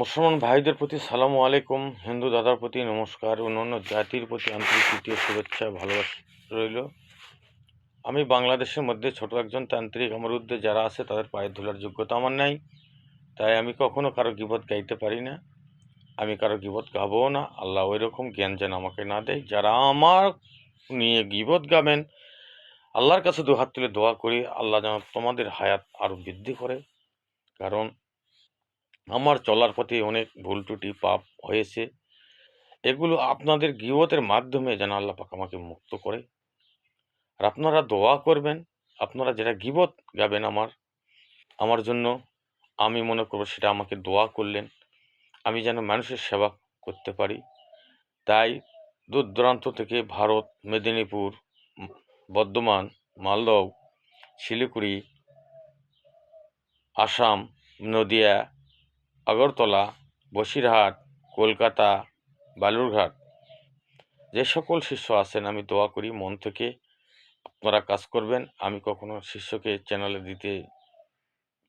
মুসলমান ভাইদের প্রতি সালামু আলাইকুম, হিন্দু দাদার প্রতি নমস্কার, অন্যান্য জাতির প্রতি আন্তরিক তৃতীয় শুভেচ্ছা, ভালোবাসা রইল। আমি বাংলাদেশের মধ্যে ছোট একজন তান্ত্রিক আমার উদ্দে যারা আছে তাদের পায়ে ধুলার যোগ্যতা আমার নাই, তাই আমি কখনও কারও গিবত গাইতে পারি না। আমি কারও গিবত গাবও না, আল্লাহ ওই রকম জ্ঞান যেন আমাকে না দেয়। যারা আমার নিয়ে গিবত গাবেন, আল্লাহর কাছে দু হাত তুলে দোয়া করি, আল্লাহ যেন তোমাদের হায়াত আরও বৃদ্ধি করে। কারণ আমার চলার পথে অনেক ভুল ত্রুটি, পাপ হয়েছে। এগুলো আপনাদের গিবতের মাধ্যমে যেন আল্লাহ পাক আমাকে মুক্ত করে। আর আপনারা দোয়া করবেন, আপনারা যেটা গিবত গাবেন আমার আমার জন্য আমি মনে করব সেটা আমাকে দোয়া করলেন। আমি যেন মানুষের সেবা করতে পারি। তাই দূর দূরান্ত থেকে ভারত, মেদিনীপুর বর্ধমান, মালদহ, শিলিগুড়ি, আসাম, নদিয়া আগরতলা, বসিরহাট, কলকাতা, বালুরঘাট। যে সকল শিষ্য আছেন, আমি দোয়া করি মন থেকে আপনারা কাজ করবেন। আমি কখনো শিষ্যকে চ্যানেলে দিতে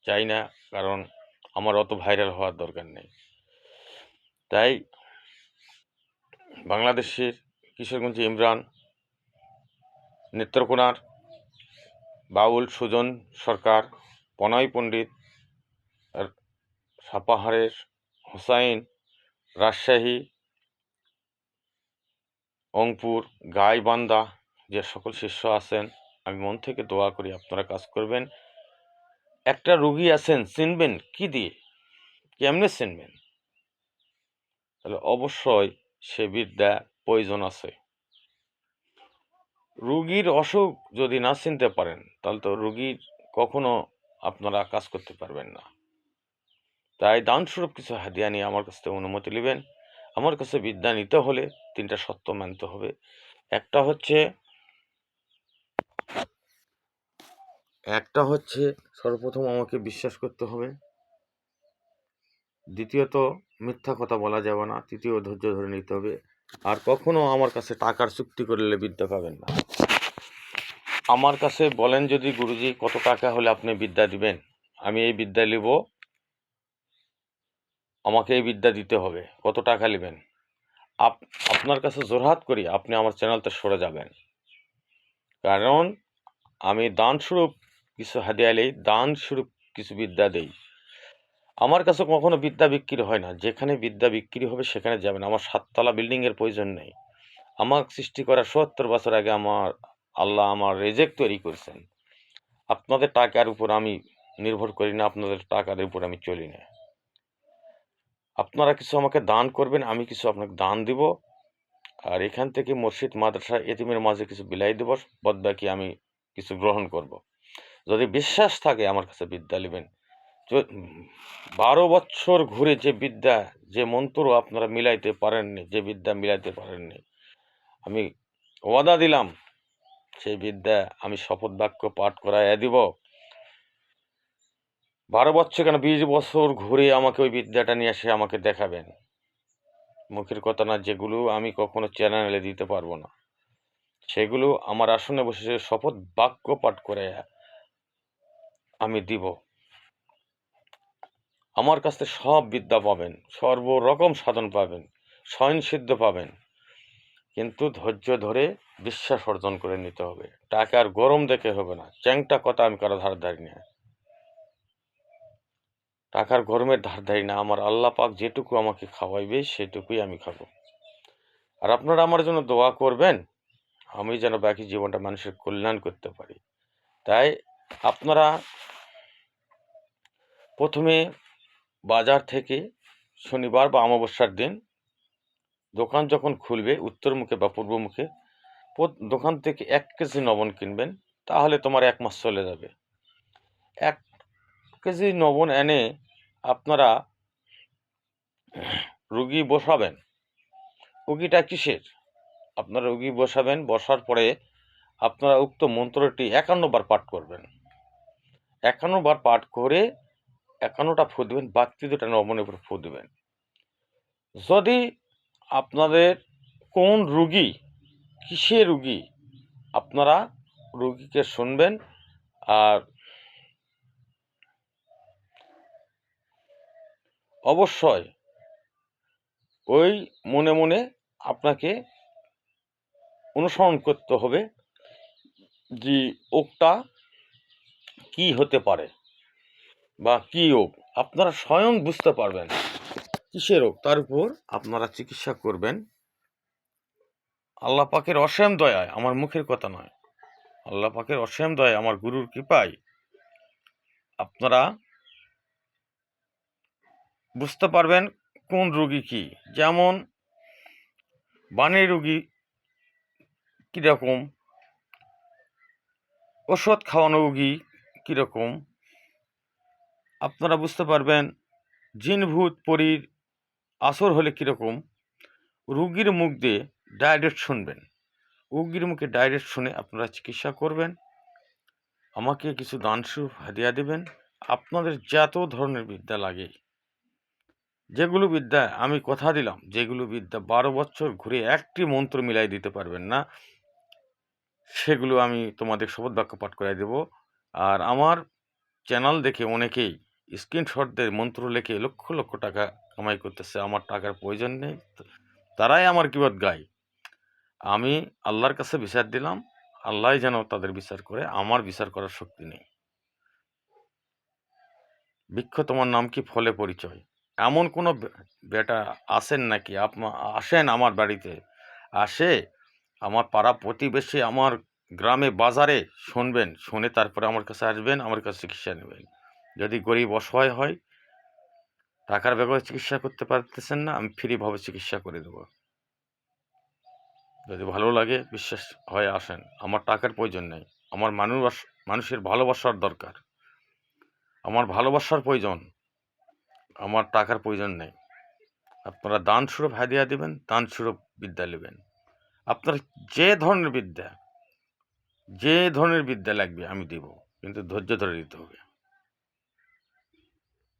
চাই না, কারণ আমার অত ভাইরাল হওয়ার দরকার নেই। তাই বাংলাদেশের কিশোরগঞ্জ ইমরান, নেত্রকোনার বাউল সুজন সরকার, প্রণয় পণ্ডিত সাপাহারের হোসাইন, রাজশাহী, অংপুর, গাইবান্ধা, যে সকল শিষ্য আছেন, আমি মন থেকে দোয়া করি আপনারা কাজ করবেন। একটা রুগী আছেন, চিনবেন কি দিয়ে? কেমনে চিনবেন? তাহলে অবশ্যই সে বিদ্যা প্রয়োজন আছে। রুগীর অসুখ যদি না চিনতে পারেন, তাহলে তো রুগীর কখনো আপনারা কাজ করতে পারবেন না। তাই দানস্বরূপ কিছু হাদিয়া নিয়ে আমার কাছ থেকে অনুমতি নেবেন। আমার কাছে বিদ্যা নিতে হলে তিনটা সত্য মানতে হবে। একটা হচ্ছে একটা হচ্ছে সর্বপ্রথম আমাকে বিশ্বাস করতে হবে। দ্বিতীয়ত, মিথ্যা কথা বলা যাবে না। তৃতীয়, ধৈর্য ধরে নিতে হবে। আর কখনো আমার কাছে টাকার চুক্তি করলে বিদ্যা পাবেন না। আমার কাছে বলেন যদি গুরুজি, কত টাকা হলে আপনি বিদ্যা দিবেন? আমি এই বিদ্যা নিব। আমাকে এই বিদ্যা দিতে হবে। কত টাকা নেবেন? আপ, আপনার কাছে জোরহাত করি, আপনি আমার চ্যানেলতে সরে যাবেন। কারণ, আমি দানস্বরূপ কিছু হাদিয়া এলেই দানস্বরূপ কিছু বিদ্যা দেই। আমার কাছে কখনো বিদ্যা বিক্রি হয় না। যেখানে বিদ্যা বিক্রি হবে, সেখানে যাবেন। আমার সাততলা বিল্ডিংয়ের প্রয়োজন নেই। আমার সৃষ্টি করা সত্তর বছর আগে আমার আল্লাহ আমার রেজেক তৈরি করেছেন। আপনাদের টাকার উপর আমি নির্ভর করি না, আপনাদের টাকার উপর আমি চলি না। আপনারা কিছু আমাকে দান করবেন, আমি কিছু আপনাকে দান দিব। আর এখান থেকে মসজিদ, মাদ্রাসা, এতিমের মাঝে কিছু বিলাই দেব বদ বাকি আমি কিছু গ্রহণ করব। যদি বিশ্বাস থাকে আমার কাছে বিদ্যা নেবেন। বারো বছর ঘুরে যে বিদ্যা, যে মন্ত্র আপনারা মিলাইতে পারেননি, যে বিদ্যা মিলাইতে পারেননি, আমি ওয়াদা দিলাম, সেই বিদ্যা আমি শপথ বাক্য পাঠ করাইয়া দিব। বারো বছর কেন? বিশ বছর ঘুরে আমাকে ওই বিদ্যাটা নিয়ে এসে আমাকে দেখাবেন। মুখের কথা না, যেগুলো আমি কখনো চ্যানেলে দিতে পারব না। সেগুলো আমার আসনে বসে শপথ বাক্য পাঠ করে আমি দিব। আমার কাছে সব বিদ্যা পাবেন, সর্বরকম সাধন পাবেন, স্বয়ং সিদ্ধ পাবেন। কিন্তু ধৈর্য ধরে বিশ্বাস অর্জন করে নিতে হবে। টাকার গরম দেখে হবে না। চ্যাংটা কথা আমি কারও ধার ধারি না টাকার গরমের ধার ধারি না। আমার আল্লাহ পাক যেটুকু আমাকে খাওয়াইবে, সেটুকুই আমি খাব। আর আপনারা আমার জন্য দোয়া করবেন, আমি যেন বাকি জীবনটা মানুষের কল্যাণ করতে পারি। তাই আপনারা প্রথমে বাজার থেকে শনিবার বা অমাবস্যার দিন দোকান যখন খুলবে, উত্তর মুখে বা পূর্ব মুখে দোকান থেকে এক কেজি লবণ কিনবেন, তাহলে তোমার এক মাস চলে যাবে। এক কেজি লবণ এনে আপনারা রুগী বসাবেন। রুগীটা কিসের? আপনারা রুগী বসাবেন, বসার পরে আপনারা উক্ত মন্ত্রটি একান্ন বার পাঠ করবেন। একান্ন বার পাঠ করে একান্নটা ফু দেবেন, বাকি দুটা লবণের উপর ফু দেবেন। যদি আপনাদের কোন রুগী কিসে রুগী, আপনারা রুগীকে শুনবেন আর অবশ্যই। ওই মনে মনে আপনাকে অনুসরণ করতে হবে যে ওকটা কি হতে পারে বা কি ওক আপনারা স্বয়ং বুঝতে পারবেন কিসের রোগ। তার উপর আপনারা চিকিৎসা করবেন। আল্লাহ পাকের অসীম দয়ায়, আমার মুখের কথা নয়। আল্লাহ পাকের অসীম দয়ায়, আমার গুরুর কৃপায় আপনারা বুঝতে পারবেন কোন রোগী কি। যেমন বানের রোগী কীরকম, ওষুধ খাওয়ানো রোগী কীরকম, আপনারা বুঝতে পারবেন জিনভূত পরীর আসর হলে কীরকম, রুগীর মুখ দিয়ে ডাইরেক্ট শুনবেন। রুগীর মুখে ডাইরেক্ট শুনে আপনারা চিকিৎসা করবেন। আমাকে কিছু দানসু হাদিয়া দেবেন। আপনাদের যত ধরনের বিদ্যা লাগে যেগুলো বিদ্যা আমি কথা দিলাম যেগুলো বিদ্যা বারো বছর ঘুরে একটি মন্ত্র মিলাই দিতে পারবেন না, সেগুলো আমি তোমাদের শপথ বাক্য পাঠ করাই দেব। আর আমার চ্যানেল দেখে অনেকেই স্ক্রিনশটদের মন্ত্র লেখে লক্ষ লক্ষ টাকা কামাই করতেছে, আমার টাকার প্রয়োজন নেই। তারাই আমার কিবত গায় আমি আল্লাহর কাছে বিচার দিলাম আল্লাহ যেন তাদের বিচার করে, আমার বিচার করার শক্তি নেই। বৃক্ষ তোমার নাম কি? ফলে পরিচয়। এমন কোনো বেটা আসেন নাকি? আপনা, আসেন আমার বাড়িতে। আসে আমার পাড়া প্রতিবেশী আমার গ্রামে বাজারে শুনবেন, শুনে তারপরে আমার কাছে আসবেন, আমার কাছে চিকিৎসা নেবেন। যদি গরিব অসহায় হয়, টাকার ব্যাপারে চিকিৎসা করতে পারতেছেন না, আমি ফ্রিভাবে চিকিৎসা করে দেবো। যদি ভালো লাগে, বিশ্বাস হয় আসেন। আমার টাকার প্রয়োজন নেই। আমার মানুষ, মানুষের ভালোবাসার দরকার। আমার ভালোবাসার প্রয়োজন। আমার টাকার প্রয়োজন নেই। আপনারা দান স্বরূপ হাদিয়া দেবেন দান স্বরূপ বিদ্যা নেবেন। আপনার যে ধরনের বিদ্যা, যে ধরনের বিদ্যা লাগবে আমি দেব, কিন্তু ধৈর্য ধরে দিতে হবে।